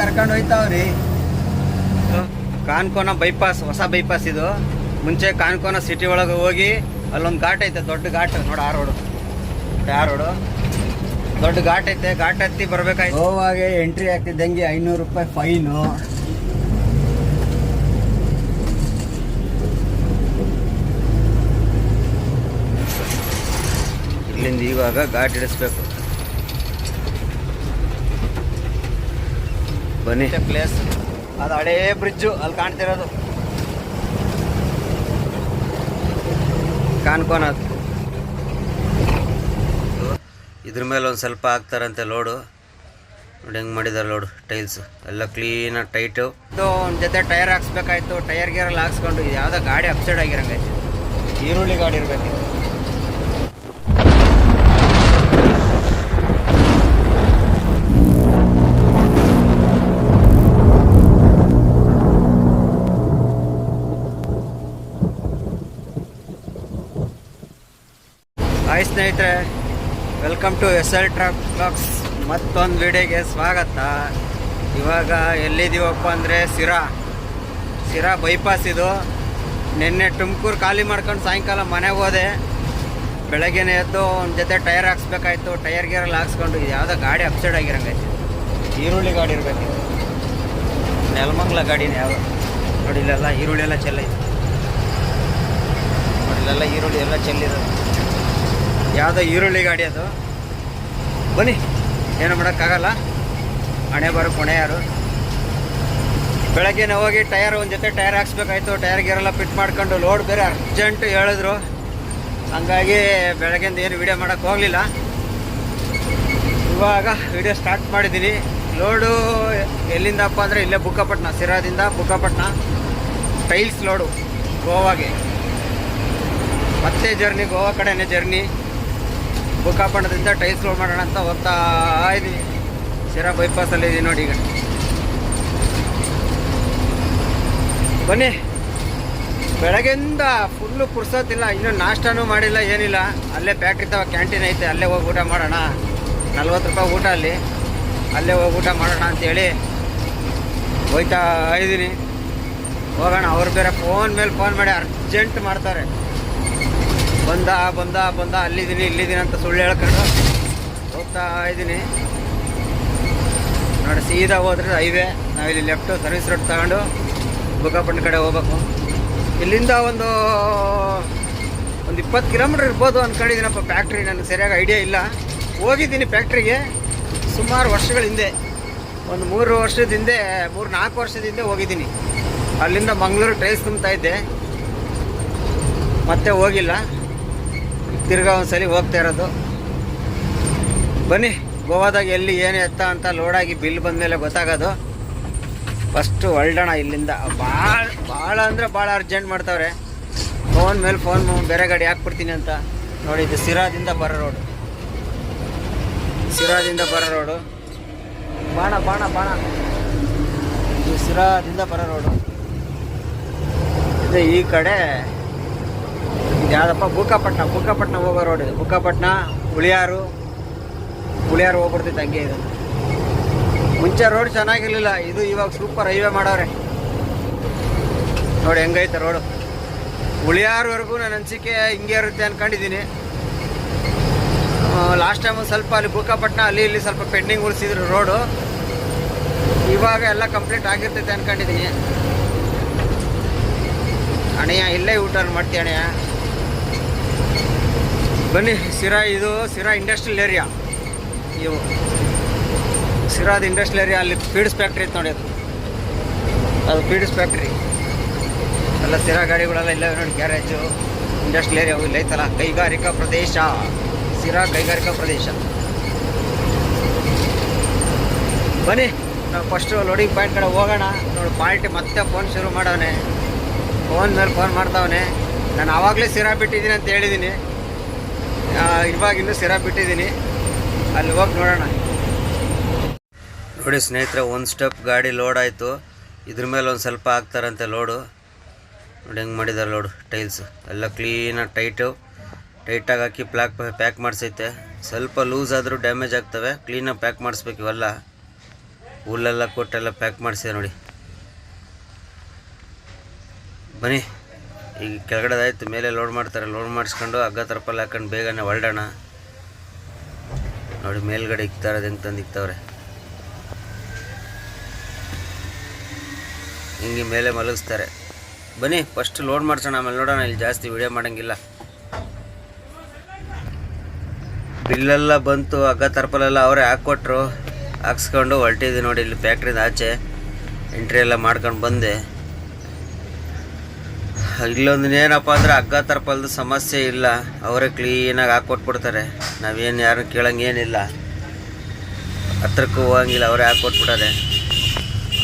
ಕರ್ಕೊಂಡು ಹೋಯ್ತಾವ್ರಿ. ಕಾನ್ಕೋನ ಬೈಪಾಸ್ ಹೊಸ ಬೈಪಾಸ್ ಇದು. ಮುಂಚೆ ಕಾನ್ಕೋನ ಸಿಟಿ ಒಳಗೆ ಹೋಗಿ ಅಲ್ಲೊಂದು ಘಾಟ್ ಐತೆ ದೊಡ್ಡ ಘಾಟ್. ನೋಡಿ ಆ ರೋಡು ಆ ರೋಡು ದೊಡ್ಡ ಘಾಟ್ ಐತೆ ಘಾಟ್ ಹತ್ತಿ ಬರ್ಬೇಕಾಯ್ತು. ಗೋವಾಗೆ ಎಂಟ್ರಿ ಆಗ್ತಿದ್ದಂಗೆ ಐನೂರು ರೂಪಾಯಿ ಫೈನು. ಇಲ್ಲಿಂದ ಇವಾಗ ಘಾಟ್ ಇಡಿಸ್ಬೇಕು. ಬನ್ನಿ. ಪ್ಲೇಸ್ ಅದು ಹಳೇ ಬ್ರಿಡ್ಜು ಅಲ್ಲಿ ಕಾಣ್ತಿರೋದು. ಕಾಣ್ಕೋನ. ಇದ್ರ ಮೇಲೆ ಒಂದು ಸ್ವಲ್ಪ ಹಾಕ್ತಾರಂತೆ ಲೋಡು ನೋಡಿ ಹೆಂಗೆ ಮಾಡಿದ್ದಾರೆ ಲೋಡು ಟೈಲ್ಸ್ ಎಲ್ಲ ಕ್ಲೀನಾಗಿ ಟೈಟು ಇದು ಒಂದು ಜೊತೆ ಟೈರ್ ಹಾಕ್ಸ್ಬೇಕಾಯ್ತು. ಟೈರ್ ಗೀರಲ್ಲಿ ಹಾಕ್ಸ್ಕೊಂಡು ಯಾವುದೋ ಗಾಡಿ ಅಪ್ಸೈಡ್ ಆಗಿರಂಗೈತೆ ಈರುಳ್ಳಿ ಗಾಡಿ ಇರಬೇಕು. ಸ್ನೇಹಿತರೆ welcome to S L truck blogs ಮತ್ತೊಂದು ವಿಡಿಯೋಗೆ ಸ್ವಾಗತ. ಇವಾಗ ಎಲ್ಲಿದ್ದೀವಪ್ಪ ಅಂದರೆ ಸಿರಾ ಸಿರಾ ಬೈಪಾಸ್ ಇದು. ನಿನ್ನೆ ತುಮಕೂರು ಖಾಲಿ ಮಾಡ್ಕೊಂಡು ಸಾಯಂಕಾಲ ಮನೆಗೆ ಹೋದೆ. ಬೆಳಗ್ಗೆನೇ ಎದ್ದು ಒಂದು ಜೊತೆ ಟೈರ್ ಹಾಕ್ಸ್ಬೇಕಾಯ್ತು. ಟೈರ್ ಗೀರಲ್ಲಿ ಹಾಕ್ಸ್ಕೊಂಡು ಇದು ಯಾವುದೋ ಗಾಡಿ ಅಪ್ಸೈಡ್ ಆಗಿರಂಗೈತೆ ಈರುಳ್ಳಿ ಗಾಡಿ ಇರಬೇಕು ನೆಲಮಂಗ್ಲ ಗಾಡಿನ ಯಾವ ನೋಡಿ ಇಲ್ಲೆಲ್ಲ ಈರುಳ್ಳಿ ಎಲ್ಲ ಚೆಲ್ಲೈತೆ ನೋಡಿ ಇಲ್ಲೆಲ್ಲ ಈರುಳ್ಳಿ ಎಲ್ಲ ಚೆಲ್ಲಿರೋದು. ಯಾವುದೋ ಈರುಳ್ಳಿ ಗಾಡಿ ಅದು. ಬನ್ನಿ, ಏನು ಮಾಡೋಕ್ಕಾಗಲ್ಲ. ಹಣೆ ಬರೋ, ಕೊಣೆ ಯಾರು. ಬೆಳಗ್ಗೆ ಹೋಗಿ ಟೈರ್, ಒಂದು ಜೊತೆ ಟೈರ್ ಹಾಕ್ಸ್ಬೇಕಾಯ್ತು. ಟೈರ್ ಗೀರೆಲ್ಲ ಫಿಟ್ ಮಾಡ್ಕೊಂಡು ಲೋಡ್ ಬೇರೆ ಅರ್ಜೆಂಟ್ ಹೇಳಿದ್ರು. ಹಂಗಾಗಿ ಬೆಳಗ್ಗೆಯಿಂದ ಏನು ವಿಡಿಯೋ ಮಾಡೋಕ್ಕೆ ಹೋಗಲಿಲ್ಲ. ಇವಾಗ ವಿಡಿಯೋ ಸ್ಟಾರ್ಟ್ ಮಾಡಿದ್ದೀನಿ ಲೋಡು ಎಲ್ಲಿಂದಪ್ಪ ಅಂದರೆ ಇಲ್ಲೇ ಬುಕ್ಕಪಟ್ಟಣ ಸಿರಾದಿಂದ ಬುಕ್ಕಪಟ್ಟಣ ಟೈಲ್ಸ್ ಲೋಡು, ಗೋವಾಗೆ. ಮತ್ತೆ ಜರ್ನಿ, ಗೋವಾ ಕಡೆನೇ ಜರ್ನಿ. ಬುಕ್ಕಾಪಟ್ಟಣದಿಂದ ಟೈಲ್ಸ್ ಲೋಡ್ ಮಾಡೋಣ ಅಂತ ಹೋಗ್ತಾ ಇದ್ದೀನಿ ಶಿರಾ ಬೈಪಾಸಲ್ಲಿ ಇದೀವಿ ನೋಡಿ ಈಗ. ಬನ್ನಿ. ಬೆಳಗ್ಗೆಯಿಂದ ಫುಲ್ಲು ಪುರ್ಸೋತಿಲ್ಲ, ಇನ್ನೂ ನಾಷ್ಟನೂ ಮಾಡಿಲ್ಲ, ಏನಿಲ್ಲ. ಅಲ್ಲೇ ಫ್ಯಾಕ್ಟ್ರಿ ತವ ಕ್ಯಾಂಟೀನ್ ಐತೆ, ಅಲ್ಲೇ ಹೋಗಿ ಊಟ ಮಾಡೋಣ. ನಲ್ವತ್ತು ರೂಪಾಯಿ ಊಟ ಅಲ್ಲಿ. ಅಲ್ಲೇ ಹೋಗಿ ಊಟ ಮಾಡೋಣ ಅಂತೇಳಿ ಹೋಯ್ತಾ ಇದ್ದೀನಿ ಹೋಗೋಣ, ಅವ್ರು ಬೇರೆ ಫೋನ್ ಮೇಲೆ ಫೋನ್ ಮಾಡಿ ಅರ್ಜೆಂಟ್ ಮಾಡ್ತಾರೆ. ಬಂದ ಬಂದ ಬಂದ, ಅಲ್ಲಿದ್ದೀನಿ, ಇಲ್ಲಿದ್ದೀನಿ ಅಂತ ಸುಳ್ಳು ಹೇಳ್ಕೊಂಡು ಹೋಗ್ತಾ ಇದ್ದೀನಿ. ನೋಡಿ, ಸೀದಾ ಹೋದ್ರೆ ಹೈವೇ. ನಾವಿಲ್ಲಿ ಲೆಫ್ಟು ಸರ್ವಿಸ್ ರೋಡ್ ತಗೊಂಡು ಬುಕ್ಕಾಪಟ್ಟಣ ಕಡೆ ಹೋಗ್ಬೇಕು. ಇಲ್ಲಿಂದ ಒಂದು ಒಂದು ಇಪ್ಪತ್ತು ಕಿಲೋಮೀಟ್ರ್ ಇರ್ಬೋದು ಅಂದ್ಕೊಂಡಿದ್ದೀನಪ್ಪ ಫ್ಯಾಕ್ಟ್ರಿ ನನಗೆ ಸರಿಯಾಗಿ ಐಡಿಯಾ ಇಲ್ಲ. ಹೋಗಿದ್ದೀನಿ ಫ್ಯಾಕ್ಟ್ರಿಗೆ ಸುಮಾರು ವರ್ಷಗಳ ಹಿಂದೆ. ಒಂದು ಮೂರು ವರ್ಷದ ಹಿಂದೆ, ಮೂರು ನಾಲ್ಕು ವರ್ಷದ ಹಿಂದೆ ಹೋಗಿದ್ದೀನಿ. ಅಲ್ಲಿಂದ ಮಂಗಳೂರು ಟ್ರೈಸ್ ತುಂಬ್ತಾ ಇದ್ದೆ. ಮತ್ತೆ ಹೋಗಿಲ್ಲ. ತಿರ್ಗಾ ಒಂದ್ಸಲಿ ಹೋಗ್ತಾ ಇರೋದು. ಬನ್ನಿ, ಗೋವಾದಾಗ ಎಲ್ಲಿ ಏನು ಎತ್ತ ಅಂತ ಲೋಡಾಗಿ ಬಿಲ್ ಬಂದಮೇಲೆ ಗೊತ್ತಾಗೋದು. ಫಸ್ಟು ಹೊಲ್ಡೋಣ ಇಲ್ಲಿಂದ. ಭಾಳ ಭಾಳ ಅಂದರೆ ಭಾಳ ಅರ್ಜೆಂಟ್ ಮಾಡ್ತಾವ್ರೆ. ಫೋನ್ ಮೇಲೆ ಫೋನ್ ಬೇರೆ ಗಾಡಿ ಹಾಕ್ಬಿಡ್ತೀನಿ ಅಂತ. ನೋಡಿ, ಇದು ಸಿರಾದಿಂದ ಬರೋ ರೋಡು ಸಿರಾದಿಂದ ಬರೋ ರೋಡು ಬಾಣ ಬಾಣ ಬಾಣ. ಇದು ಸಿರಾದಿಂದ ಬರೋ ರೋಡು ಇದು ಈ ಕಡೆ ಯಾವುದಪ್ಪ? ಬುಕ್ಕಾಪಟ್ಟಣ ಬುಕ್ಕಾಪಟ್ಟಣ ಹೋಗೋ ರೋಡ್ ಇದು. ಬುಕ್ಕಾಪಟ್ಟಣ ಉಳಿಯಾರು ಉಳಿಯಾರು ಹೋಗ್ಬಿಡ್ತೈತೆ ಹಂಗೆ ಇದು. ಮುಂಚೆ ರೋಡ್ ಚೆನ್ನಾಗಿರ್ಲಿಲ್ಲ. ಇದು ಇವಾಗ ಸೂಪರ್ ಹೈವೇ ಮಾಡವ್ರೆ ನೋಡಿ ಹೆಂಗೈತೆ ರೋಡು ಉಳಿಯಾರವರೆಗೂ ನನ್ನ ಅನಿಸಿಕೆ ಹಿಂಗೆ ಇರುತ್ತೆ ಅನ್ಕೊಂಡಿದ್ದೀನಿ. ಲಾಸ್ಟ್ ಟೈಮ್ ಸ್ವಲ್ಪ ಅಲ್ಲಿ ಬುಕ್ಕಾಪಟ್ಟಣ ಅಲ್ಲಿ ಇಲ್ಲಿ ಸ್ವಲ್ಪ ಪೆಂಡಿಂಗ್ ಉಳಿಸಿದ್ರು ರೋಡು ಇವಾಗ ಎಲ್ಲ ಕಂಪ್ಲೀಟ್ ಆಗಿರ್ತೈತೆ ಅನ್ಕೊಂಡಿದ್ದೀನಿ. ಅಣ್ಣಯ್ಯ, ಇಲ್ಲೇ ಊಟ ಮಾಡ್ತೀಯ ಅಣ್ಣಯ್ಯ? ಬನ್ನಿ ಸಿರಾ ಇದು ಸಿರಾ ಇಂಡಸ್ಟ್ರಿಯಲ್ ಏರಿಯಾ ಇವು ಸಿರಾದ ಇಂಡಸ್ಟ್ರಿಯಲ್ ಏರಿಯಾ ಅಲ್ಲಿ ಫೀಡ್ಸ್ ಫ್ಯಾಕ್ಟ್ರಿ ಇತ್ತು ನೋಡಿ ಅದು. ಅದು ಫೀಡ್ಸ್ ಫ್ಯಾಕ್ಟ್ರಿ ಎಲ್ಲ ಸಿರಾ ಗಾಡಿಗಳೆಲ್ಲ ಇಲ್ಲ ನೋಡಿ ಗ್ಯಾರೇಜು ಇಂಡಸ್ಟ್ರಿಯಲ್ ಏರಿಯಾ ಇಲ್ಲ ಐತಲ್ಲ ಕೈಗಾರಿಕಾ ಪ್ರದೇಶ ಸಿರಾ ಕೈಗಾರಿಕಾ ಪ್ರದೇಶ. ಬನ್ನಿ, ನಾವು ಫಸ್ಟು ಲೋಡಿಂಗ್ ಪಾಯಿಂಟ್ ಕಡೆ ಹೋಗೋಣ. ನೋಡಿ ಪಾಲ್ಟಿ ಮತ್ತೆ ಫೋನ್ ಶುರು ಮಾಡವನೆ. ಫೋನ್ ಮೇಲೆ ಫೋನ್ ಮಾಡ್ತಾವನೆ ನಾನು ಆವಾಗಲೇ ಸಿರಾ ಬಿಟ್ಟಿದ್ದೀನಿ ಅಂತ ಹೇಳಿದ್ದೀನಿ ಇವಾಗ ಇನ್ನೂ ಸಿರಾ ಬಿಟ್ಟಿದ್ದೀನಿ ಅಲ್ಲಿ ಹೋಗಿ ನೋಡೋಣ. ನೋಡಿ ಸ್ನೇಹಿತರೆ ಒಂದು ಸ್ಟೆಪ್ ಗಾಡಿ ಲೋಡ್ ಆಯಿತು. ಇದ್ರ ಮೇಲೆ ಒಂದು ಸ್ವಲ್ಪ ಹಾಕ್ತಾರಂತೆ ಲೋಡು ನೋಡಿ ಹೆಂಗೆ ಮಾಡಿದ್ದಾರೆ ಲೋಡು ಟೈಲ್ಸು ಎಲ್ಲ ಕ್ಲೀನಾಗಿ ಟೈಟು ಟೈಟಾಗಿ ಹಾಕಿ ಪ್ಲಾಕ್ ಪ್ಯಾಕ್ ಮಾಡಿಸೈತೆ. ಸ್ವಲ್ಪ ಲೂಸ್ ಆದರೂ ಡ್ಯಾಮೇಜ್ ಆಗ್ತವೆ. ಕ್ಲೀನಾಗಿ ಪ್ಯಾಕ್ ಮಾಡಿಸ್ಬೇಕು ಇವೆಲ್ಲ. ಹುಲ್ಲೆಲ್ಲ ಕೊಟ್ಟೆಲ್ಲ ಪ್ಯಾಕ್ ಮಾಡಿಸಿದೆ ನೋಡಿ. ಬನ್ನಿ. ಈಗ ಕೆಳಗಡೆದಾಯ್ತು ಮೇಲೆ ಲೋಡ್ ಮಾಡ್ತಾರೆ ಲೋಡ್ ಮಾಡಿಸ್ಕೊಂಡು ಹಗ್ಗ ತರಪಲ್ಲಿ ಹಾಕೊಂಡು ಬೇಗನೆ ಹೊರಡೋಣ. ನೋಡಿ, ಮೇಲ್ಗಡೆ ಇಕ್ತಾರೆ ಹೆಂಗೆ ತಂದು ಇಕ್ತವ್ರೆ. ಹಿಂಗೆ ಮೇಲೆ ಮಲಗಿಸ್ತಾರೆ. ಬನ್ನಿ ಫಸ್ಟ್ ಲೋಡ್ ಮಾಡ್ಸೋಣ, ಆಮೇಲೆ ನೋಡೋಣ, ಇಲ್ಲಿ ಜಾಸ್ತಿ ವಿಡಿಯೋ ಮಾಡೋಂಗಿಲ್ಲ. ಬಿಲ್ಲೆಲ್ಲ ಬಂತು, ಹಗ್ಗ ತರಪಲೆಲ್ಲ ಅವರೇ ಹಾಕ್ಕೊಟ್ರು. ಹಾಕ್ಸ್ಕೊಂಡು ಹೊರಟಿದ್ವಿ ನೋಡಿ, ಇಲ್ಲಿ ಫ್ಯಾಕ್ಟ್ರಿಂದ ಆಚೆ. ಎಂಟ್ರಿ ಎಲ್ಲ ಮಾಡ್ಕೊಂಡು ಬಂದೆ. ಇಲ್ಲೊಂದು ಏನಪ್ಪ ಅಂದ್ರೆ ಹಗ್ಗ ತರಪಲ್ದು ಸಮಸ್ಯೆ ಇಲ್ಲ. ಅವರೇ ಕ್ಲೀನಾಗಿ ಹಾಕ್ಕೊಟ್ಬಿಡ್ತಾರೆ ನಾವೇನು ಯಾರು ಕೇಳಂಗೇನಿಲ್ಲ ಹತ್ರಕ್ಕೂ ಹೋಗಂಗಿಲ್ಲ, ಅವರೇ ಹಾಕ್ಕೊಟ್ಬಿಟ್ಟಾರೆ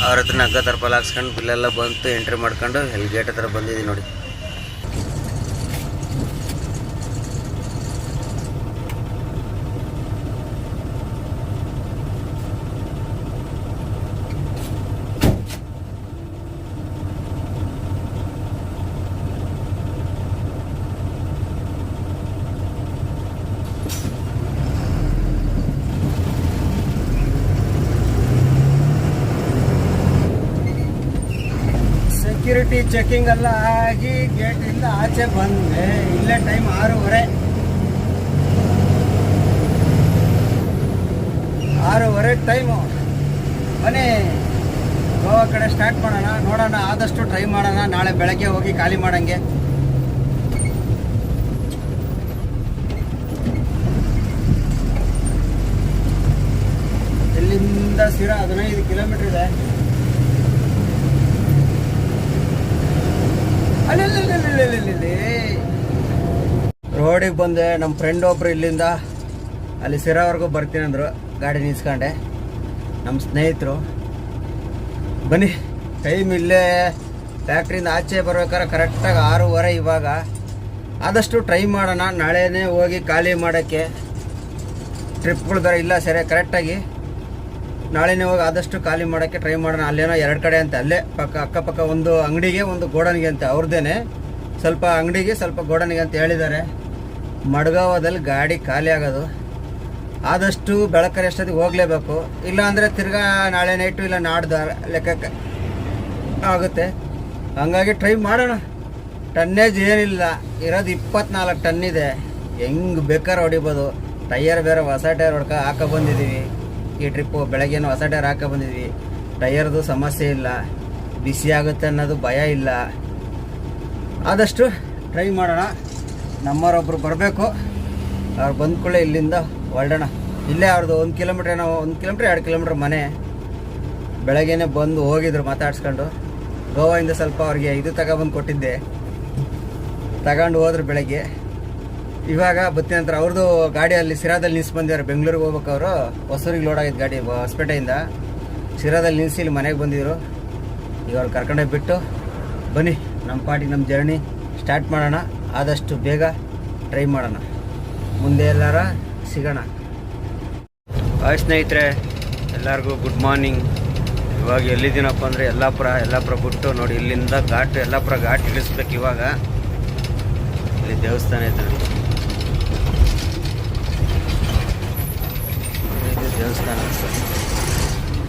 ಅವ್ರ ಹತ್ರನ ಹಗ್ಗ ತರಪಲ್ ಹಾಕ್ಸ್ಕೊಂಡು ಬಿಲ್ಲೆಲ್ಲ ಬಂತು ಎಂಟ್ರಿ ಮಾಡ್ಕೊಂಡು ಎಲ್ಲಿ ಗೇಟ್ ಹತ್ರ ಬಂದಿದ್ದೀವಿ ನೋಡಿ. ಸೆಕ್ಯೂರಿಟಿ ಚೆಕಿಂಗ್ ಎಲ್ಲ ಆಗಿ ಗೇಟಿಂದ ಆಚೆ ಬಂದೆ ಇಲ್ಲೇ ಟೈಮ್ ಆರೂವರೆ. ಆರೂವರೆ ಟೈಮು ಬನ್ನಿ, ಗೋವಾ ಕಡೆ ಸ್ಟಾರ್ಟ್ ಮಾಡೋಣ. ನೋಡೋಣ, ಆದಷ್ಟು ಟ್ರೈ ಮಾಡೋಣ. ನಾಳೆ ಬೆಳಗ್ಗೆ ಹೋಗಿ ಖಾಲಿ ಮಾಡಂಗೆ. ಇಲ್ಲಿಂದ ಸಿರ ಹದಿನೈದು ಕಿಲೋಮೀಟರ್ ಇದೆ. ರೋಡಿಗೆ ಬಂದೆ ನಮ್ಮ ಫ್ರೆಂಡ್ ಒಬ್ರು ಇಲ್ಲಿಂದ ಅಲ್ಲಿ ಸಿರಾವರೆಗೂ ಬರ್ತೀನಿ ಅಂದರು ಗಾಡಿ ನಿಲ್ಸ್ಕೊಂಡೆ ನಮ್ಮ ಸ್ನೇಹಿತರು ಬನ್ನಿ ಟೈಮ್ ಇಲ್ಲೇ ಫ್ಯಾಕ್ಟ್ರಿಯಿಂದ ಆಚೆ ಬರ್ಬೇಕಾದ್ರೆ ಕರೆಕ್ಟಾಗಿ ಆರೂವರೆ ಇವಾಗ ಆದಷ್ಟು ಟ್ರೈ ಮಾಡೋಣ ನಾಳೆನೇ ಹೋಗಿ ಖಾಲಿ ಮಾಡೋಕ್ಕೆ ಟ್ರಿಪ್ಗಳು ಬರೋ ಇಲ್ಲ ಸರಿ ಕರೆಕ್ಟಾಗಿ ನಾಳೆನೇ ಹೋಗಿ ಆದಷ್ಟು ಖಾಲಿ ಮಾಡೋಕ್ಕೆ ಟ್ರೈ ಮಾಡೋಣ. ಅಲ್ಲೇನೋ ಎರಡು ಕಡೆ ಅಂತ. ಅಲ್ಲೇ ಪಕ್ಕ, ಅಕ್ಕಪಕ್ಕ ಒಂದು ಅಂಗಡಿಗೆ, ಒಂದು ಗೋಡನ್ಗೆ ಅಂತ. ಅವ್ರದ್ದೇನೆ ಸ್ವಲ್ಪ ಅಂಗಡಿಗೆ, ಸ್ವಲ್ಪ ಗೋಡನ್ಗೆ ಅಂತ ಹೇಳಿದ್ದಾರೆ. ಮಡ್ಗಾವದಲ್ಲಿ ಗಾಡಿ ಖಾಲಿ ಆಗೋದು. ಆದಷ್ಟು ಬೆಳಕರೆ ಎಷ್ಟೊತ್ತಿಗೆ ಹೋಗಲೇಬೇಕು. ಇಲ್ಲ ಅಂದರೆ ತಿರ್ಗಾ ನಾಳೆ ನೈಟು ಇಲ್ಲ ನಾಡ್ದು ಲೆಕ್ಕಕ್ಕೆ ಆಗುತ್ತೆ. ಹಂಗಾಗಿ ಟ್ರೈ ಮಾಡೋಣ. ಟನ್ನೇಜ್ ಏನಿಲ್ಲ. ಇರೋದು ಇಪ್ಪತ್ನಾಲ್ಕು ಟನ್ ಇದೆ. ಹೆಂಗೆ ಬೇಕಾದ್ರೆ ಹೊಡಿಬೋದು. ಟೈಯರ್ ಬೇರೆ ಹೊಸ ಟೈರ್ ಹೊಡ್ಕೊ ಹಾಕೋ ಬಂದಿದ್ದೀವಿ. ಈ ಟ್ರಿಪ್ಪು ಬೆಳಗ್ಗೆನೂ ಹೊಸ ಟೈರ್ ಹಾಕೋ ಬಂದಿದ್ವಿ. ಟೈರ್ದು ಸಮಸ್ಯೆ ಇಲ್ಲ. ಬಿಸಿ ಆಗುತ್ತೆ ಅನ್ನೋದು ಭಯ ಇಲ್ಲ. ಆದಷ್ಟು ಟ್ರೈ ಮಾಡೋಣ. ನಮ್ಮವರೊಬ್ಬರು ಬರಬೇಕು. ಅವ್ರು ಬಂದ ಕೂಡಲೇ ಇಲ್ಲಿಂದ ಹೊರಡೋಣ. ಇಲ್ಲೇ ಅವ್ರದ್ದು ಒಂದು ಕಿಲೋಮೀಟ್ರ್ ಏನೋ, ಒಂದು ಕಿಲೋಮೀಟ್ರ್ ಎರಡು ಕಿಲೋಮೀಟ್ರ್ ಮನೆ. ಬೆಳಗ್ಗೆನೆ ಬಂದು ಹೋಗಿದ್ರು ಮಾತಾಡ್ಸ್ಕೊಂಡು. ಗೋವಾಯಿಂದ ಸ್ವಲ್ಪ ಅವ್ರಿಗೆ ಇದು ತಗೊಬಂದು ಕೊಟ್ಟಿದ್ದೆ. ತಗೊಂಡು ಹೋದ್ರು ಬೆಳಗ್ಗೆ. ಇವಾಗ ಬತ್ತಿನ ನಂತರ ಅವ್ರದ್ದು ಗಾಡಿ ಅಲ್ಲಿ ಸಿರಾದಲ್ಲಿ ನಿಲ್ಸಿ ಬಂದಿದ್ದಾರೆ. ಬೆಂಗಳೂರಿಗೆ ಹೋಗ್ಬೇಕು ಅವರು. ಹೊಸೂರಿಗೆ ಲೋಡ್ ಆಗಿದ್ದು ಗಾಡಿ ಹೊಸಪೇಟೆಯಿಂದ. ಸಿರಾದಲ್ಲಿ ನಿಲ್ಲಿಸಿ ಇಲ್ಲಿ ಮನೆಗೆ ಬಂದಿದ್ರು. ಈಗ ಅವ್ರು ಕರ್ಕೊಂಡೋಗಿ ಬಿಟ್ಟು ಬನ್ನಿ. ನಮ್ಮ ಪಾಟಿಗೆ ನಮ್ಮ ಜರ್ನಿ ಸ್ಟಾರ್ಟ್ ಮಾಡೋಣ. ಆದಷ್ಟು ಬೇಗ ಟ್ರೈ ಮಾಡೋಣ. ಮುಂದೆ ಎಲ್ಲಾರ ಸಿಗೋಣ. ಹಾಯ್ ಸ್ನೇಹಿತರೆ, ಎಲ್ಲರಿಗೂ ಗುಡ್ ಮಾರ್ನಿಂಗ್ ಇವಾಗ ಎಲ್ಲಿದ್ದೀನಪ್ಪ ಅಂದರೆ ಯಲ್ಲಾಪುರ ಯಲ್ಲಾಪುರ ಬಿಟ್ಟು ನೋಡಿ ಇಲ್ಲಿಂದ ಘಾಟ್, ಯಲ್ಲಾಪುರ ಘಾಟ್ ಇಳಿಸ್ಬೇಕು ಇವಾಗ. ಇಲ್ಲಿ ದೇವಸ್ಥಾನ ಇದು ದೇವಸ್ಥಾನ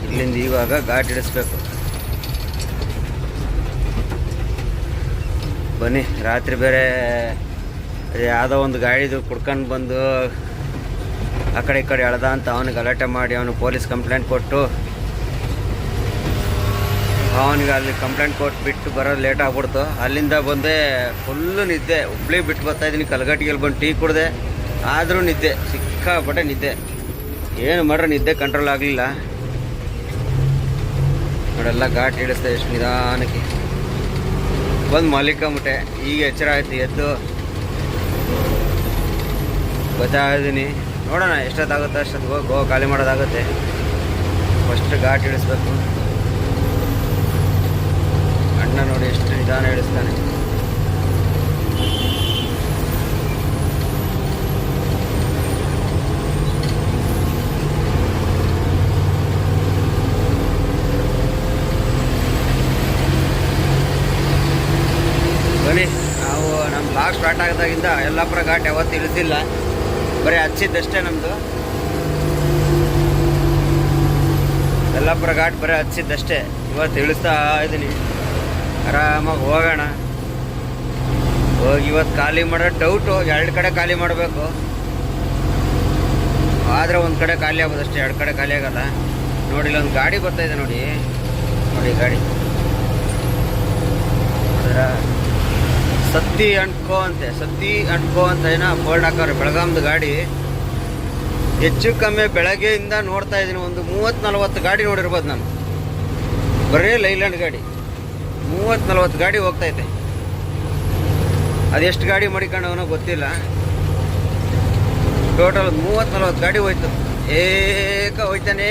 ಇಲ್ಲಿಂದ ಇವಾಗ ಘಾಟ್ ಇಡಿಸ್ಬೇಕು ಬನ್ನಿ, ರಾತ್ರಿ ಬೇರೆ ಯಾವುದೋ ಒಂದು ಗಾಡಿದು ಕುಡ್ಕೊಂಡು ಬಂದು ಆ ಕಡೆ ಈ ಕಡೆ ಎಳ್ದ ಅಂತ ಅವನಿಗೆ ಗಲಾಟೆ ಮಾಡಿ ಅವನು ಪೊಲೀಸ್ ಕಂಪ್ಲೇಂಟ್ ಕೊಟ್ಟು ಅವನಿಗೆ ಅಲ್ಲಿ ಕಂಪ್ಲೇಂಟ್ ಕೊಟ್ಟು ಬಿಟ್ಟು ಬರೋದು ಲೇಟ್ ಆಗ್ಬಿಡ್ತು. ಅಲ್ಲಿಂದ ಬಂದೆ ಫುಲ್ಲು ನಿದ್ದೆ. ಹುಬ್ಳಿ ಬಿಟ್ಟು ಬರ್ತಾ ಇದ್ದೀನಿ ಬಂದು ಟೀ ಕುಡ್ದೆ. ಆದರೂ ನಿದ್ದೆ, ಸಿಕ್ಕಾಪಟ್ಟೆ ನಿದ್ದೆ. ಏನು ಮಾಡ್ರೆ, ನಿದ್ದೆ ಕಂಟ್ರೋಲ್ ಆಗಲಿಲ್ಲ. ನೋಡೆಲ್ಲ ಘಾಟ್ ಹಿಡಿಸ್ದೆ ಎಷ್ಟು ನಿಧಾನಕ್ಕೆ. ಬಂದು ಮಲಿಕೊಂಬಿಟ್ಟೆ ಈಗ ಎಚ್ಚರ ಆಯ್ತು, ಎದ್ದು. ಇದ್ದೀನಿ. ನೋಡೋಣ, ಎಷ್ಟೊತ್ತಾಗುತ್ತೆ, ಅಷ್ಟೊತ್ತಿಗೆ ಹೋಗಿ ಗೋ ಖಾಲಿ ಮಾಡೋದಾಗುತ್ತೆ. ಫಸ್ಟ್ ಘಾಟ್ ಇಳಿಸ್ಬೇಕು ಅಣ್ಣ ನೋಡಿ ಎಷ್ಟು ನಿಧಾನ ಇಳಿಸ್ತಾನೆ ಬನ್ನಿ ನಾವು ನಮ್ಮ ಬ್ಲಾಗ್ ಸ್ಟಾರ್ಟ್ ಆಗಿದಾಗಿಂದ ಯಲ್ಲಾಪುರ ಘಾಟ್ ಯಾವತ್ತು ಇಳಿದಿಲ್ಲ. ಬರೀ ಹಚ್ಚಿದ್ದಷ್ಟೇ ನಮ್ಮದು ಯಲ್ಲಾಪುರ ಘಾಟ್ ಬರೀ ಹಚ್ಚಿದ್ದಷ್ಟೇ. ಇವತ್ತು ಇಳಿಸ್ತಾ ಇದ್ದೀನಿ ಆರಾಮಾಗಿ ಹೋಗೋಣ. ಹೋಗಿ ಇವತ್ತು ಖಾಲಿ ಮಾಡೋ ಡೌಟು ಎರಡು ಕಡೆ ಖಾಲಿ ಮಾಡಬೇಕು. ಆದರೆ ಒಂದು ಕಡೆ ಖಾಲಿ ಆಗೋದಷ್ಟೇ ಎರಡು ಕಡೆ ಖಾಲಿ ಆಗಲ್ಲ. ನೋಡಿ, ಇಲ್ಲೊಂದು ಗಾಡಿ ಬರ್ತಾ ಇದೆ ನೋಡಿ. ನೋಡಿ ಗಾಡಿ. ಅದರ ಸತ್ತಿ ಅಂಟ್ಕೋ ಅಂತೆ, ಸತ್ತಿ ಅಂಟ್ಕೋ ಅಂತ ಏನೋ ಬೋರ್ಡ್ ಹಾಕವ್ರೆ, ಬೆಳಗಾಮ್ದು ಗಾಡಿ. ಹೆಚ್ಚು ಕಮ್ಮಿ ಬೆಳಗ್ಗೆಯಿಂದ ನೋಡ್ತಾ ಇದ್ದೀನಿ, ಒಂದು ಮೂವತ್ತು ನಲ್ವತ್ತು ಗಾಡಿ ನೋಡಿರ್ಬೋದು ನಾನು. ಬರೀ ಲೈಲ್ಯಾಂಡ್ ಗಾಡಿ. ಮೂವತ್ತು ನಲ್ವತ್ತು ಗಾಡಿ ಹೋಗ್ತೈತೆ ಅದೆಷ್ಟು ಗಾಡಿ ಮಡಿಕೊಂಡವನೋ ಗೊತ್ತಿಲ್ಲ. ಟೋಟಲ್ ಮೂವತ್ತು ನಲ್ವತ್ತು ಗಾಡಿ ಹೋಯ್ತು. ಏಕ ಹೋಯ್ತಾನೇ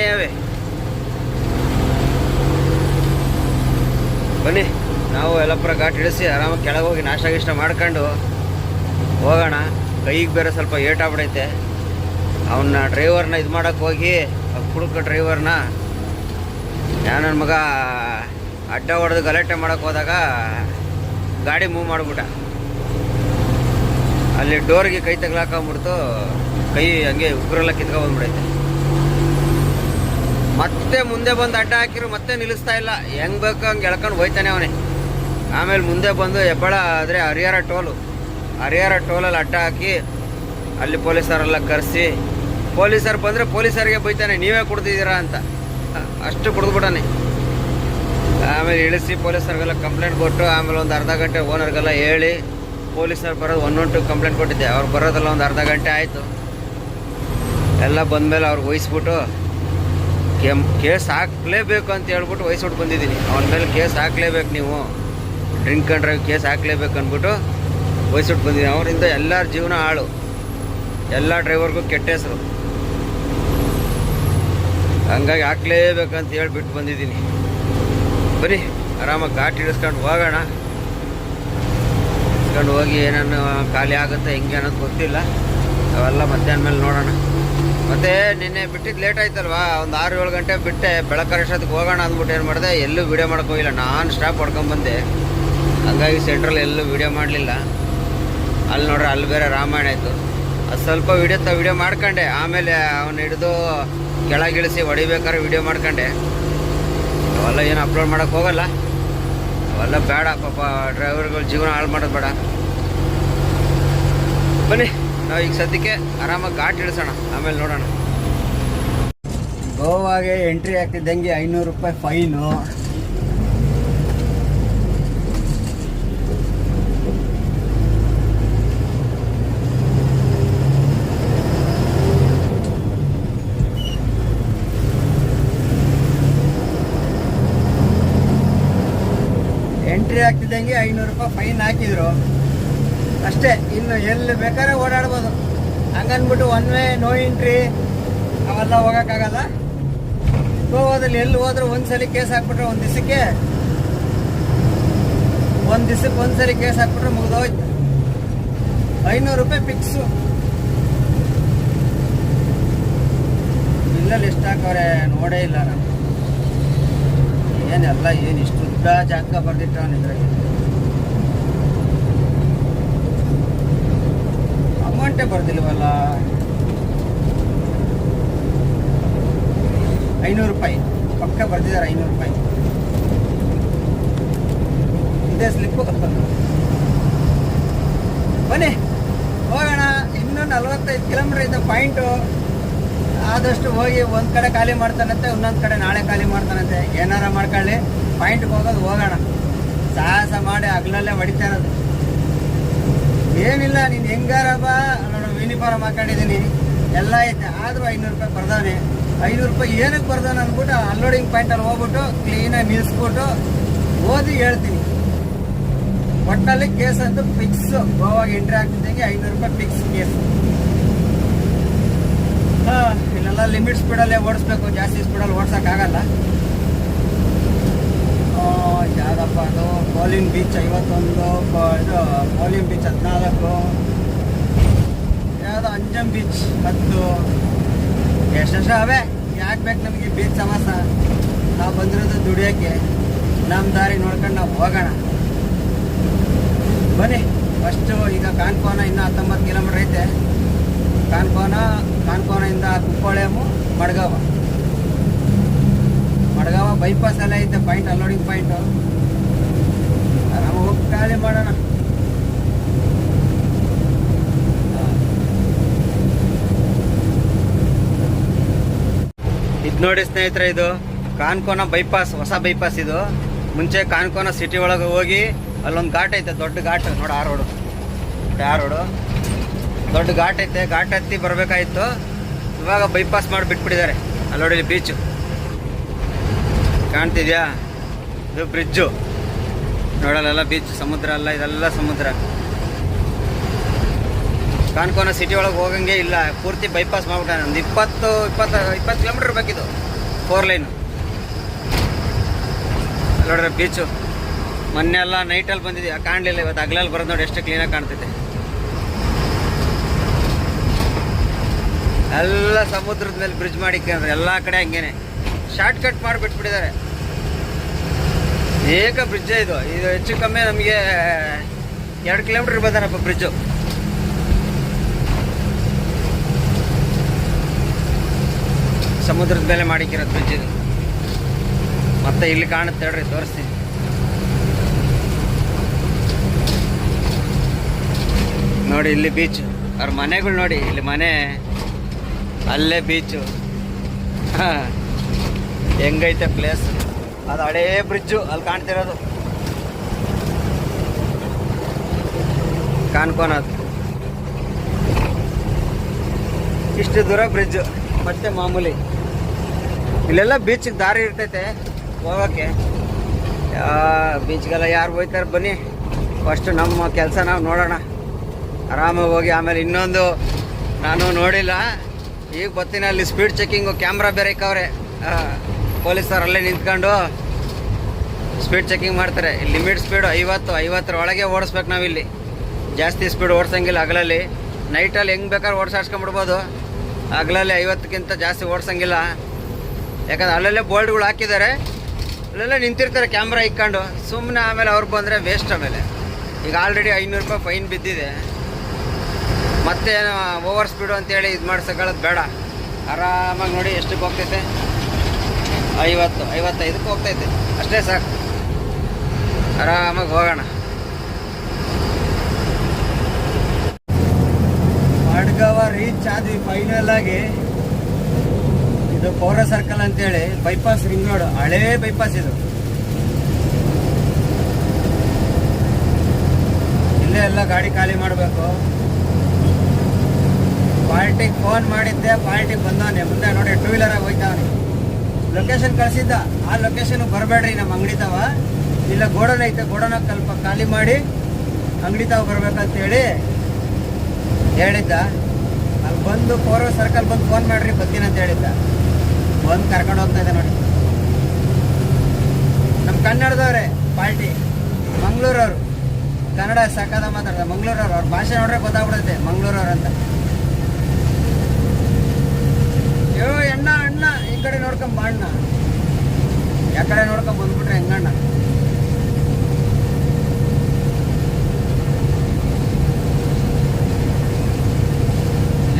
ಬನ್ನಿ. ನಾವು ಎಲ್ಲಪ್ಪರ ಘಾಟ್ ಇಳಿಸಿ ಆರಾಮಾಗಿ ಕೆಳಗೆ ಹೋಗಿ ನಾಷ್ಟ ಗಿಷ್ಟ ಮಾಡ್ಕೊಂಡು ಹೋಗೋಣ. ಕೈಗೆ ಬೇರೆ ಸ್ವಲ್ಪ ಏಟಾಗ್ಬಿಡೈತೆ ಅವನ್ನ ಡ್ರೈವರ್ನ ಇದು ಮಾಡೋಕ್ಕೆ ಹೋಗಿ ಕುಡುಕ ಡ್ರೈವರ್ನ. ನಾನು ನನ್ನ ಮಗ ಅಡ್ಡ ಹೊಡೆದು ಗಲಾಟೆ ಮಾಡೋಕ್ಕೆ ಹೋದಾಗ ಗಾಡಿ ಮೂವ್ ಮಾಡಿಬಿಟ್ಟ. ಅಲ್ಲಿ ಡೋರ್ಗೆ ಕೈ ತಗ್ಲಾಕೊಂಬಿಡ್ತು ಕೈ ಹಂಗೆ ಉಗ್ರೆಲ್ಲ ಕಿತ್ಕೊಂಡ್ಬಂದ್ಬಿಡೈತೆ ಮತ್ತೆ ಮುಂದೆ ಬಂದು ಅಡ್ಡ ಹಾಕಿರು, ಮತ್ತೆ ನಿಲ್ಲಿಸ್ತಾ ಇಲ್ಲ. ಹೆಂಗ್ ಬೇಕು ಹಂಗೆ ಎಳ್ಕೊಂಡು ಹೋಯ್ತಾನೆ ಅವನೇ. ಆಮೇಲೆ ಮುಂದೆ ಬಂದು ಹೆಬ್ಬಳ ಆದರೆ ಹರಿಹರ ಟೋಲು. ಹರಿಹರ ಟೋಲಲ್ಲಿ ಅಡ್ಡ ಹಾಕಿ ಅಲ್ಲಿ ಪೊಲೀಸರೆಲ್ಲ ಕರೆಸಿ, ಪೊಲೀಸರು ಬಂದರೆ ಪೊಲೀಸರಿಗೆ ಬೈತಾನೆ, ನೀವೇ ಕುಡ್ದಿದ್ದೀರಾ ಅಂತ. ಅಷ್ಟು ಕುಡಿದ್ಬಿಟ್ಟಾನೆ. ಆಮೇಲೆ ಇಳಿಸಿ ಪೊಲೀಸರಿಗೆಲ್ಲ ಕಂಪ್ಲೇಂಟ್ ಕೊಟ್ಟು, ಆಮೇಲೆ ಒಂದು ಅರ್ಧ ಗಂಟೆ ಓನರ್ಗೆಲ್ಲ ಹೇಳಿ, ಪೊಲೀಸರು ಬರೋದು ಒನ್ ಒನ್ ಟು ಕಂಪ್ಲೇಂಟ್ ಕೊಟ್ಟಿದ್ದೆ. ಅವ್ರು ಬರೋದೆಲ್ಲ ಒಂದು ಅರ್ಧ ಗಂಟೆ ಆಯಿತು. ಎಲ್ಲ ಬಂದಮೇಲೆ ಅವ್ರಿಗೆ ವಹಿಸ್ಬಿಟ್ಟು, ಕೆಮ್, ಕೇಸ್ ಹಾಕ್ಲೇಬೇಕು ಅಂತ ಹೇಳ್ಬಿಟ್ಟು ವಹಿಸ್ಬಿಟ್ಟು ಬಂದಿದ್ದೀನಿ. ಅವನ ಮೇಲೆ ಕೇಸ್ ಹಾಕ್ಲೇಬೇಕು ನೀವು. ಡ್ರಿಂಕ್ ಆ್ಯಂಡ್ ಡ್ರೈವ್ ಕೇಸ್ ಹಾಕ್ಲೇಬೇಕು ಅಂದ್ಬಿಟ್ಟು ವಹಿಸ್ಬಿಟ್ಟು ಬಂದಿದ್ದೀನಿ. ಅವರಿಂದ ಎಲ್ಲರ ಜೀವನ ಹಾಳು. ಎಲ್ಲ ಡ್ರೈವರ್ಗೂ ಕೆಟ್ಟ ಹೆಸರು. ಹಂಗಾಗಿ ಹಾಕ್ಲೇಬೇಕಂತ ಹೇಳ್ಬಿಟ್ಟು ಬಂದಿದ್ದೀನಿ. ಬರೀ ಆರಾಮಾಗಿ ಘಾಟ್ ಇಳಿಸ್ಕೊಂಡು ಹೋಗೋಣ. ಇಳಿಸ್ಕೊಂಡು ಹೋಗಿ ಏನನ್ನು ಖಾಲಿ ಆಗುತ್ತೆ ಹೆಂಗೆ ಅನ್ನೋದು ಗೊತ್ತಿಲ್ಲ. ಅವೆಲ್ಲ ಮಧ್ಯಾಹ್ನ ಮೇಲೆ ನೋಡೋಣ. ಮತ್ತೆ ನಿನ್ನೆ ಬಿಟ್ಟಿದ್ದು ಲೇಟ್ ಆಯ್ತಲ್ವಾ? ಒಂದು ಆರು ಏಳು ಗಂಟೆ ಬಿಟ್ಟೆ ಬೆಳಕರಷ್ಟೊತ್ತಿಗೆ ಹೋಗೋಣ ಅಂದ್ಬಿಟ್ಟು ಏನು ಮಾಡಿದೆ? ಎಲ್ಲೂ ವೀಡಿಯೋ ಮಾಡೋಕ್ಕೋಗಿಲ್ಲ ನಾನು ಸ್ಟಾಪ್ ಹೊಡ್ಕೊಂಬಂದೆ ಹಂಗಾಗಿ ಸೆಂಟ್ರಲ್ಲಿ ಎಲ್ಲೂ ವೀಡಿಯೋ ಮಾಡಲಿಲ್ಲ. ಅಲ್ಲಿ ನೋಡ್ರೆ, ಅಲ್ಲಿ ಬೇರೆ ರಾಮಾಯಣ ಆಯಿತು ಅದು ಸ್ವಲ್ಪ ವೀಡಿಯೋ ತ ವೀಡಿಯೋ ಮಾಡ್ಕೊಂಡೆ. ಆಮೇಲೆ ಅವನು ಹಿಡಿದು ಕೆಳಗಿಳಿಸಿ ಹೊಡಿಬೇಕಾದ್ರೆ ವೀಡಿಯೋ ಮಾಡ್ಕೊಂಡೆ. ಅವೆಲ್ಲ ಏನು ಅಪ್ಲೋಡ್ ಮಾಡೋಕೆ ಹೋಗಲ್ಲ. ಅವೆಲ್ಲ ಬೇಡ, ಪಾಪ ಡ್ರೈವರ್ಗಳು ಜೀವನ ಹಾಳು ಮಾಡೋದು ಬೇಡ. ಬನ್ನಿ, ನಾವು ಈಗ ಸದ್ಯಕ್ಕೆ ಆರಾಮಾಗಿ ಘಾಟ್ ಇಳಿಸೋಣ. ಆಮೇಲೆ ನೋಡೋಣ. ಗೋವಾಗೆ ಎಂಟ್ರಿ ಆಗ್ತಿದ್ದಂಗೆ ಐನೂರು ರೂಪಾಯಿ ಫೈನು ಎಂಟ್ರಿ ಆಗ್ತಿದ್ದಂಗೆ ಐನೂರು ರೂಪಾಯಿ ಫೈನ್ ಹಾಕಿದ್ರು. ಅಷ್ಟೇ, ಇನ್ನು ಎಲ್ಲಿ ಬೇಕಾದ್ರೆ ಓಡಾಡ್ಬೋದು. ಹಂಗನ್ಬಿಟ್ಟು ಒನ್ ವೇ ನೋ ಎಂಟ್ರಿ ಅವೆಲ್ಲ ಹೋಗೋಕ್ಕಾಗಲ್ಲ. ಗೋವಾದಲ್ಲಿ ಎಲ್ಲಿ ಹೋದ್ರೆ ಒಂದ್ಸಲಿ ಕೇಸ್ ಹಾಕ್ಬಿಟ್ರೆ ಒಂದು ದಿವಸಕ್ಕೆ ಒಂದು ದಿವಸಕ್ಕೆ ಒಂದ್ಸಲಿ ಕೇಸ್ ಹಾಕ್ಬಿಟ್ರೆ ಮುಗಿದೋಯ್ತು. ಐನೂರು ರೂಪಾಯಿ ಫಿಕ್ಸು ಬಿಲ್ಲಲ್ಲಿ ಎಷ್ಟು ಹಾಕವ್ರೆ, ನೋಡೇ ಇಲ್ಲ ನಾನು. ಏನೆಲ್ಲ, ಏನು ಇಷ್ಟು ಉದ್ದ ಜಾತಕ ಬರ್ದಿಟ್ಟವನಿದ್ರಾಗೆ ಅಮೌಂಟೇ ಬರ್ದಿಲ್ವಲ್ಲ? ಐನೂರು ರೂಪಾಯಿ. ಪಕ್ಕ ಬರ್ದಿದ್ದಾರೆ ಐನೂರು ರೂಪಾಯಿ. ಇದೇ ಸ್ಲಿಪ್ಪು ಬನ್ನಿ, ಹೋಗೋಣ. ಇನ್ನೂ ನಲ್ವತ್ತೈದು ಕಿಲೋಮೀಟ್ರ್ ಇದೆ ಪಾಯಿಂಟು ಆದಷ್ಟು ಹೋಗಿ ಒಂದು ಕಡೆ ಖಾಲಿ ಮಾಡ್ತಾನಂತೆ, ಇನ್ನೊಂದು ಕಡೆ ನಾಳೆ ಖಾಲಿ ಮಾಡ್ತಾನಂತೆ. ಏನಾರ ಮಾಡ್ಕೊಳ್ಳಿ. ಪಾಯಿಂಟ್ಗೆ ಹೋಗೋದು ಹೋಗೋಣ. ಸಾಹಸ ಮಾಡಿ ಹಗ್ಲಲ್ಲೇ ಹೊಡಿತಾ ಇರೋದು. ಏನಿಲ್ಲ, ನೀನು ಹೆಂಗಾರಪ್ಪ ನಾನು ಯೂನಿಫಾರ್ಮ್ ಹಾಕೊಂಡಿದ್ದೀನಿ. ಎಲ್ಲ ಐತೆ. ಆದರೂ ಐನೂರು ರೂಪಾಯಿ ಬರ್ದವನೆ ಐನೂರು ರೂಪಾಯಿ ಏನಕ್ಕೆ ಬರ್ದಾನೆ ಅಂದ್ಬಿಟ್ಟು ಅನ್ಲೋಡಿಂಗ್ ಪಾಯಿಂಟಲ್ಲಿ ಹೋಗ್ಬಿಟ್ಟು ಕ್ಲೀನಾಗಿ ನಿಲ್ಲಿಸ್ಬಿಟ್ಟು ಓದಿ ಹೇಳ್ತೀನಿ. ಒಟ್ಟಲ್ಲಿ ಕೇಸ್ ಅಂತ ಫಿಕ್ಸ್ ಗೋವಾಗ ಎಂಟ್ರಿ ಆಗ್ತಿದ್ದಂಗೆ ಐನೂರು ರೂಪಾಯಿ ಫಿಕ್ಸ್ ಕೇಸ್ ಇಲ್ಲೆಲ್ಲ ಲಿಮಿಟ್ ಸ್ಪೀಡಲ್ಲೇ ಓಡಿಸ್ಬೇಕು. ಜಾಸ್ತಿ ಸ್ಪೀಡಲ್ಲಿ ಓಡ್ಸೋಕ್ಕಾಗಲ್ಲ. ಯಾವ್ದಪ್ಪ ಅದು? ಕೋಲಿನ್ ಬೀಚ್ ಐವತ್ತೊಂದು ಇದು ಕೋಲಿನ್ ಬೀಚ್ ಹದಿನಾಲ್ಕು. ಯಾವುದು? ಅಂಜಮ್ ಬೀಚ್ ಹತ್ತು. ಎಷ್ಟೆಷ್ಟು ಅವೆ? ಯಾಕೆ ಬೇಕು ನಮಗೆ ಬೀಚ್ ಸಮಾಸ ನಾವು ಬಂದಿರೋದು ದುಡಿಯೋಕ್ಕೆ ನಮ್ಮ ದಾರಿ ನೋಡ್ಕೊಂಡು ನಾವು ಹೋಗೋಣ. ಬನ್ನಿ. ಫಸ್ಟು ಈಗ ಕಾನ್ಕೋನ ಇನ್ನೂ ಹತ್ತೊಂಬತ್ತು ಕಿಲೋಮೀಟ್ರ್ ಐತೆ. ಕಾನ್ಕೋನ ಕಾನ್ಕೋನದಿಂದ ಕುಪ್ಪಳೆಮು ಮಡ್ಗಾವ. ಮಡ್ಗಾವ ಬೈಪಾಸ್ ಎಲ್ಲ ಐತೆ ಪಾಯಿಂಟ್ ಅನ್ಲೋಡಿಂಗ್ ಪಾಯಿಂಟ್ ನಾವು ಹೋಗಿ ಖಾಲಿ ಮಾಡೋಣ. ಇದು ನೋಡಿ ಸ್ನೇಹಿತರೆ ಇದು ಕಾನ್ಕೋನ ಬೈಪಾಸ್ ಹೊಸ ಬೈಪಾಸ್ ಇದು. ಮುಂಚೆ ಕಾನ್ಕೋನ ಸಿಟಿ ಒಳಗೆ ಹೋಗಿ ಅಲ್ಲೊಂದು ಘಾಟ್ ಐತೆ, ದೊಡ್ಡ ಘಾಟ್. ನೋಡಿ ಆ ರೋಡು ಆ ರೋಡು ದೊಡ್ಡ ಘಾಟ್ ಐತೆ, ಘಾಟ್ ಹತ್ತಿ ಬರಬೇಕಾಯಿತು. ಇವಾಗ ಬೈಪಾಸ್ ಮಾಡಿ ಬಿಟ್ಬಿಟ್ಟಿದ್ದಾರೆ ಅಲ್ಲಿ ನೋಡಿ ಬೀಚು ಕಾಣ್ತಿದ್ಯಾ? ಇದು ಬ್ರಿಡ್ಜು ನೋಡಲ್ಲ ಬೀಚ್ ಸಮುದ್ರ ಅಲ್ಲ, ಇದೆಲ್ಲ ಸಮುದ್ರ. ಕಾನ್ಕೋನ ಸಿಟಿ ಒಳಗೆ ಹೋಗಂಗೆ ಇಲ್ಲ. ಪೂರ್ತಿ ಬೈಪಾಸ್ ಮಾಡ್ಬಿಟ್ಟ ಒಂದು ಇಪ್ಪತ್ತು ಇಪ್ಪತ್ತು ಇಪ್ಪತ್ತು ಕಿಲೋಮೀಟ್ರ್ ಬೇಕಿದು ಫೋರ್ ಲೈನು ನೋಡ್ರಿ ಬೀಚು ಮೊನ್ನೆ ಎಲ್ಲ ನೈಟಲ್ಲಿ ಬಂದಿದ್ದೆ. ಕಾಣಲಿಲ್ಲ ಇವತ್ತು? ಹಗಲಲ್ಲಿ ಬರೋದು ನೋಡಿ ಎಷ್ಟು ಕ್ಲೀನಾಗಿ ಕಾಣ್ತೈತೆ ಎಲ್ಲ ಸಮುದ್ರದ ಮೇಲೆ ಬ್ರಿಡ್ಜ್ ಮಾಡಿಕ್ಕಂದ್ರೆ ಎಲ್ಲ ಕಡೆ ಹಂಗೇನೆ. ಶಾರ್ಟ್ ಕಟ್ ಮಾಡಿಬಿಟ್ಬಿಟ್ಟಿದ್ದಾರೆ ಏಕ ಬ್ರಿಡ್ಜೇ ಇದು. ಇದು ಹೆಚ್ಚು ಕಮ್ಮಿ ನಮಗೆ, ಎರಡು ಕಿಲೋಮೀಟ್ರ್ ಇರ್ಬೋದಾರಪ್ಪ ಬ್ರಿಡ್ಜು ಸಮುದ್ರದ ಮೇಲೆ ಮಾಡಿಕ್ಕಿರೋದು ಬ್ರಿಡ್ಜ್ ಇದು. ಮತ್ತೆ ಇಲ್ಲಿ ಕಾಣುತ್ತೆ ಹೇಳ್ರಿ, ತೋರಿಸ್ತೀನಿ. ನೋಡಿ ಇಲ್ಲಿ ಬೀಚ್ ಅವ್ರ ಮನೆಗಳು ನೋಡಿ, ಇಲ್ಲಿ ಮನೆ, ಅಲ್ಲೇ ಬೀಚು ಹೆಂಗೈತೆ ಪ್ಲೇಸ್ ಅದು ಹಳೇ ಬ್ರಿಡ್ಜು ಅಲ್ಲಿ ಕಾಣ್ತಿರೋದು. ಕಾಣ್ಕೊನದು. ಇಷ್ಟು ದೂರ ಬ್ರಿಡ್ಜ್ ಮತ್ತೆ ಮಾಮೂಲಿ. ಇಲ್ಲೆಲ್ಲ ಬೀಚಿಗೆ ದಾರಿ ಇರ್ತೈತೆ ಹೋಗೋಕ್ಕೆ ಬೀಚ್ಗೆಲ್ಲ ಯಾರು ಹೋಯ್ತಾರೆ ಬನ್ನಿ. ಫಸ್ಟು ನಮ್ಮ ಕೆಲಸ ನಾವು ನೋಡೋಣ. ಆರಾಮಾಗಿ ಹೋಗಿ ಆಮೇಲೆ ಇನ್ನೊಂದು ನಾನು ನೋಡಿಲ್ಲ. ಈಗ ಬರ್ತೀನಿ ಅಲ್ಲಿ ಸ್ಪೀಡ್ ಚೆಕ್ಕಿಂಗು ಕ್ಯಾಮ್ರಾ ಬೇರೆ ಇಕ್ಕವ್ರೆ ಪೊಲೀಸರು ಅಲ್ಲೇ ನಿಂತ್ಕೊಂಡು ಸ್ಪೀಡ್ ಚೆಕಿಂಗ್ ಮಾಡ್ತಾರೆ. ಲಿಮಿಟ್ ಸ್ಪೀಡು ಐವತ್ತು, ಐವತ್ತರ ಒಳಗೆ ಓಡಿಸ್ಬೇಕು ನಾವಿಲ್ಲಿ. ಜಾಸ್ತಿ ಸ್ಪೀಡ್ ಓಡಿಸಂಗಿಲ್ಲ ಹಗಲಲ್ಲಿ. ನೈಟಲ್ಲಿ ಹೆಂಗೆ ಬೇಕಾದ್ರೆ ಓಡಿಸಾಡ್ಸ್ಕೊಂಬಿಡ್ಬೋದು ಹಗಲಲ್ಲಿ ಐವತ್ತಕ್ಕಿಂತ ಜಾಸ್ತಿ ಓಡಿಸಂಗಿಲ್ಲ. ಯಾಕಂದ್ರೆ ಅಲ್ಲಲ್ಲೇ ಬೋರ್ಡ್ಗಳು ಹಾಕಿದ್ದಾರೆ. ಅಲ್ಲೆಲ್ಲ ನಿಂತಿರ್ತಾರೆ ಕ್ಯಾಮ್ರಾ ಇಕ್ಕೊಂಡು. ಸುಮ್ಮನೆ ಆಮೇಲೆ ಅವ್ರು ಬಂದರೆ ವೇಸ್ಟ್ ಆಮೇಲೆ. ಈಗ ಆಲ್ರೆಡಿ ಐನೂರು ರೂಪಾಯಿ ಫೈನ್ ಬಿದ್ದಿದೆ. ಮತ್ತೆ ಓವರ್ ಸ್ಪೀಡು ಅಂತೇಳಿ ಇದು ಮಾಡಿಸ್ಕೊಳ್ಳೋದು ಬೇಡ. ಆರಾಮಾಗಿ ನೋಡಿ ಎಷ್ಟಕ್ಕೆ ಹೋಗ್ತೈತೆ. ಐವತ್ತು, ಐವತ್ತೈದಕ್ಕೆ ಹೋಗ್ತೈತೆ. ಅಷ್ಟೇ ಸಾಕು ಆರಾಮಾಗಿ ಹೋಗೋಣ. ಮಡ್ಗವ ರೀಚ್ ಆದ್ವಿ ಫೈನಲ್ ಆಗಿ. ಇದು ಪೌರ ಸರ್ಕಲ್ ಅಂತೇಳಿ ಬೈಪಾಸ್ ರಿಂಗ್ ರೋಡ್ ಹಳೇ ಬೈಪಾಸ್ ಇದು. ಇಲ್ಲೇ ಎಲ್ಲ ಗಾಡಿ ಖಾಲಿ ಮಾಡಬೇಕು. ಪಾರ್ಟಿಗೆ ಫೋನ್ ಮಾಡಿದ್ದೆ ಪಾರ್ಟಿಗೆ ಬಂದವನೆ. ಮುಂದೆ ನೋಡಿ ಟೂ ವೀಲರಾಗಿ ಹೋಯ್ತಾವನೆ. ಲೊಕೇಶನ್ ಕಳಿಸಿದ್ದ. ಆ ಲೊಕೇಶನ್ ಬರಬೇಡ್ರಿ, ನಮ್ಮ ಅಂಗಡಿ ತಾವ. ಇಲ್ಲ, ಗೋಡನ್ ಐತೆ, ಗೋಡನ ಕಲ್ಪ ಖಾಲಿ ಮಾಡಿ ಅಂಗಡಿ ತಾವ ಬರ್ಬೇಕಂತೇಳಿ ಹೇಳಿದ್ದ. ಅಲ್ಲಿ ಬಂದು ಪೌರ ಸರ್ಕಲ್ ಬಂದು ಫೋನ್ ಮಾಡ್ರಿ, ಬರ್ತೀನಿ ಅಂತ ಹೇಳಿದ್ದ. ಬಂದು ಕರ್ಕೊಂಡು ಹೋಗ್ತಾ ಇದ್ದೆ ನೋಡಿ. ನಮ್ಮ ಕನ್ನಡದವ್ರೆ, ಪಾರ್ಟಿ. ಮಂಗಳೂರವ್ರು. ಕನ್ನಡ ಸಕ್ಕದ ಮಾತಾಡ್ತಾರೆ ಮಂಗಳೂರವ್ರು, ಅವ್ರ ಭಾಷೆ ನೋಡ್ರೆ ಗೊತ್ತಾಗ್ಬಿಡುತ್ತೆ, ಮಂಗಳೂರವ್ರು ಅಂತ. ಯೋ ಅಣ್ಣ ಅಣ್ಣ, ಈ ಕಡೆ ನೋಡ್ಕೊಂಬ ಅಣ್ಣ. ಯಾ ಕಡೆ ನೋಡ್ಕೊಂಡ್ ಬಂದ್ಬಿಟ್ರೆ ಹೆಂಗಣ್ಣ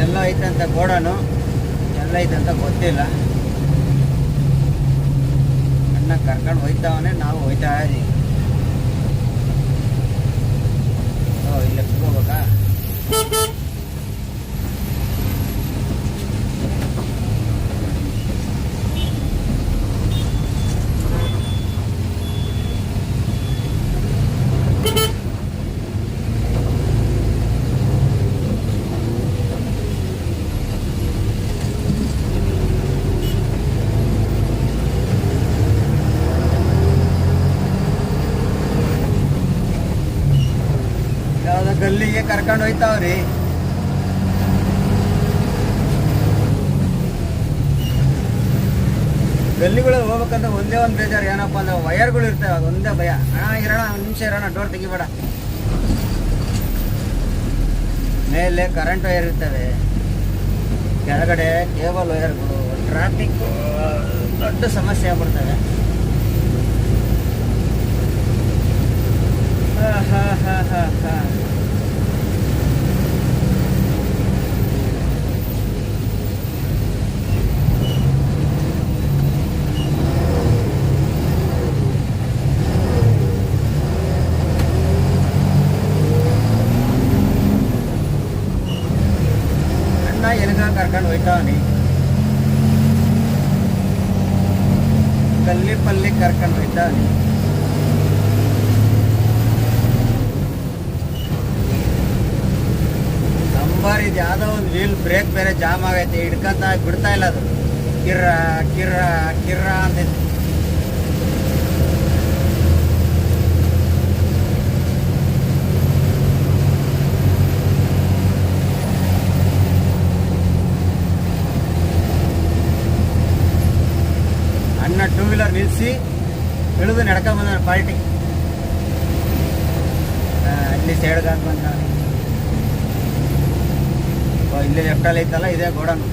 ಎಲ್ಲ ಐತಂತ ಗೋಡನು, ಎಲ್ಲ ಐತಂತ ಗೊತ್ತಿಲ್ಲ. ಅಣ್ಣ ಕರ್ಕೊಂಡು ಹೋಯ್ತಾವನೆ, ನಾವು ಹೋಯ್ತಾ ಇದೀವಿ. ಓ, ಇಲ್ಲಿ ಹೋಗ್ಬೇಕಾ ಯಾವ್ದೋ ಗಲ್ಲಿಗೆ ಕರ್ಕೊಂಡು ಹೋಯ್ತಾವ್ರಿ ಗಲ್ಲಿಗಳು ಹೋಗ್ಬೇಕಂದ್ರೆ ಒಂದೇ ಒಂದು ಬೇಜಾರು, ಏನಪ್ಪ ಅಂದ್ರೆ ವಯರ್ಗಳು ಇರ್ತವೆ, ಅದು ಒಂದೇ ಭಯ. ಹಣ ಇರೋಣ ಒಂದು ನಿಮಿಷ ಇರೋಣ ಡೋರ್ ತೆಗಿಬೇಡ. ಮೇಲೆ ಕರೆಂಟ್ ವೈರ್ ಇರ್ತವೆ. ಕೆಳಗಡೆ ಕೇಬಲ್ ವೈರ್ಗಳು ಟ್ರಾಫಿಕ್ ದೊಡ್ಡ ಸಮಸ್ಯೆ ಆಗ್ಬಿಡ್ತವೆ. ಹಾ ಹಾ ಹಾ ಹಾ ಹಾ. ಕರ್ಕೊಂಡು ಹೋಯ್ತಾವನಿ ಕಲ್ಲಿ ಪಲ್ಲಿ ಕರ್ಕೊಂಡು ಹೋಯ್ತಾವನಿ ನಂಬರ್ ಇದು ಯಾವುದೋ ಒಂದು ವೀಲ್ ಬ್ರೇಕ್ ಬೇರೆ ಜಾಮ್ ಆಗೈತೆ, ಹಿಡ್ಕೊಂತ ಬಿಡ್ತಾ ಇಲ್ಲ ಅದು. ಕಿರ್ರ ಕಿರ್ರ ಕಿರ್ರ ಅಂತ ಅಣ್ಣ ಟೂ ವೀಲರ್ ನಿಲ್ಲಿಸಿ ಇಳಿದು ನಡ್ಕೊಂಡ್ ಬಂದ ಪಾರ್ಟಿ ಅಲ್ಲಿ ಸೈಡ್ಗೆ ಹಾಕಿ ಬಂದ ಇಲ್ಲಿ ಲೆಫ್ಟಲ್ಲಿ ಐತಲ್ಲ ಇದೇ ಗೋಡನ್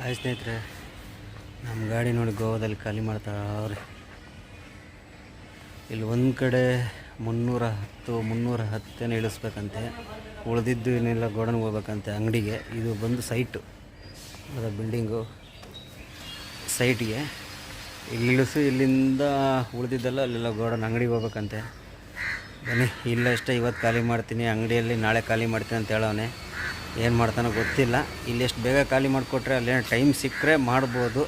ಹಾಯ್ ಸ್ನೇಹಿತರೆ ನಮ್ಮ ಗಾಡಿ ನೋಡಿ ಗೋವಾದಲ್ಲಿ ಖಾಲಿ ಮಾಡ್ತಾವ್ರೆ ಇಲ್ಲಿ ಒಂದು ಕಡೆ ಮುನ್ನೂರ ಹತ್ತು, ಮುನ್ನೂರ ಹತ್ತೇನೆ ಇಳಿಸ್ಬೇಕಂತೆ. ಉಳಿದಿದ್ದು ಏನಿಲ್ಲ ಗೋಡನ್ಗೆ ಹೋಗ್ಬೇಕಂತೆ ಅಂಗಡಿಗೆ. ಇದು ಬಂದು ಸೈಟು ಅದ ಬಿಲ್ಡಿಂಗು ಸೈಟಿಗೆ ಇಲ್ಲಿ ಇಳಿಸು ಇಲ್ಲಿಂದ ಉಳಿದಿದ್ದಲ್ಲ ಅಲ್ಲೆಲ್ಲ ಗೋಡನ್ ಅಂಗಡಿಗೆ ಹೋಗ್ಬೇಕಂತೆ. ಬನ್ನಿ, ಇಲ್ಲ ಇಷ್ಟ ಇವತ್ತು ಖಾಲಿ ಮಾಡ್ತೀನಿ, ಅಂಗಡಿಯಲ್ಲಿ ನಾಳೆ ಖಾಲಿ ಮಾಡ್ತೀನಿ ಅಂತ ಹೇಳವನೆ. ಏನು ಮಾಡ್ತಾನೋ ಗೊತ್ತಿಲ್ಲ. ಇಲ್ಲಿ ಎಷ್ಟು ಬೇಗ ಖಾಲಿ ಮಾಡಿಕೊಟ್ರೆ ಅಲ್ಲೇನೋ ಟೈಮ್ ಸಿಕ್ಕರೆ ಮಾಡ್ಬೋದು.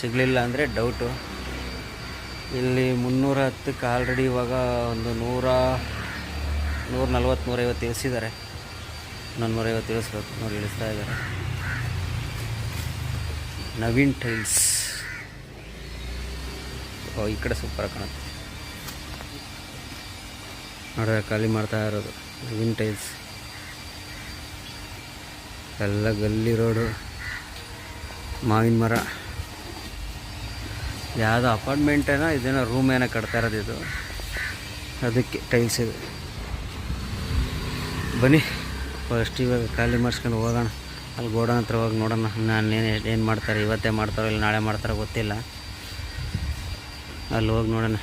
ಸಿಗಲಿಲ್ಲ ಅಂದರೆ ಡೌಟು. ಇಲ್ಲಿ ಮುನ್ನೂರ ಹತ್ತಕ್ಕೆ ಆಲ್ರೆಡಿ ಇವಾಗ ಒಂದು ನೂರ ನೂರ ನಲ್ವತ್ತು ನೂರೈವತ್ತು ಇಳಿಸಿದ್ದಾರೆ. ಇನ್ನೊಂದು ನೂರೈವತ್ತು ಇಳಿಸ್ಬೇಕು ನೋಡಿ ಇಳಿಸ್ತಾ ಇದ್ದಾರೆ. ನವೀನ್ ಟೈಲ್ಸ್. ಓ, ಈ ಕಡೆ ಸೂಪರ್ ಕಾಣುತ್ತೆ. ನೋಡಿದ್ರೆ ಖಾಲಿ ಮಾಡ್ತಾ ಇರೋದು ನವೀನ್ ಟೈಲ್ಸ್. ಎಲ್ಲ ಗಲ್ಲಿ ರೋಡು ಮಾವಿನ ಮರ. ಯಾವುದೋ ಅಪಾರ್ಟ್ಮೆಂಟ್ ಏನೋ, ಇದೇನೋ ರೂಮ್ ಏನೋ ಕಟ್ತಾ ಇರೋದು ಇದು. ಅದಕ್ಕೆ ಟೈಲ್ಸ್ ಇದೆ ಬನ್ನಿ ಫಸ್ಟ್ ಇವಾಗ ಖಾಲಿ ಮಾಡಿಸ್ಕೊಂಡು ಹೋಗೋಣ. ಅಲ್ಲಿ ಗೋಡನ್ ಹತ್ರ ಹೋಗಿ ನೋಡೋಣ. ನಾನು ಏನು ಏನು ಮಾಡ್ತಾರೆ, ಇವತ್ತೇ ಮಾಡ್ತಾರೋ ಇಲ್ಲ ನಾಳೆ ಮಾಡ್ತಾರೋ ಗೊತ್ತಿಲ್ಲ. ಅಲ್ಲಿ ಹೋಗಿ ನೋಡೋಣ.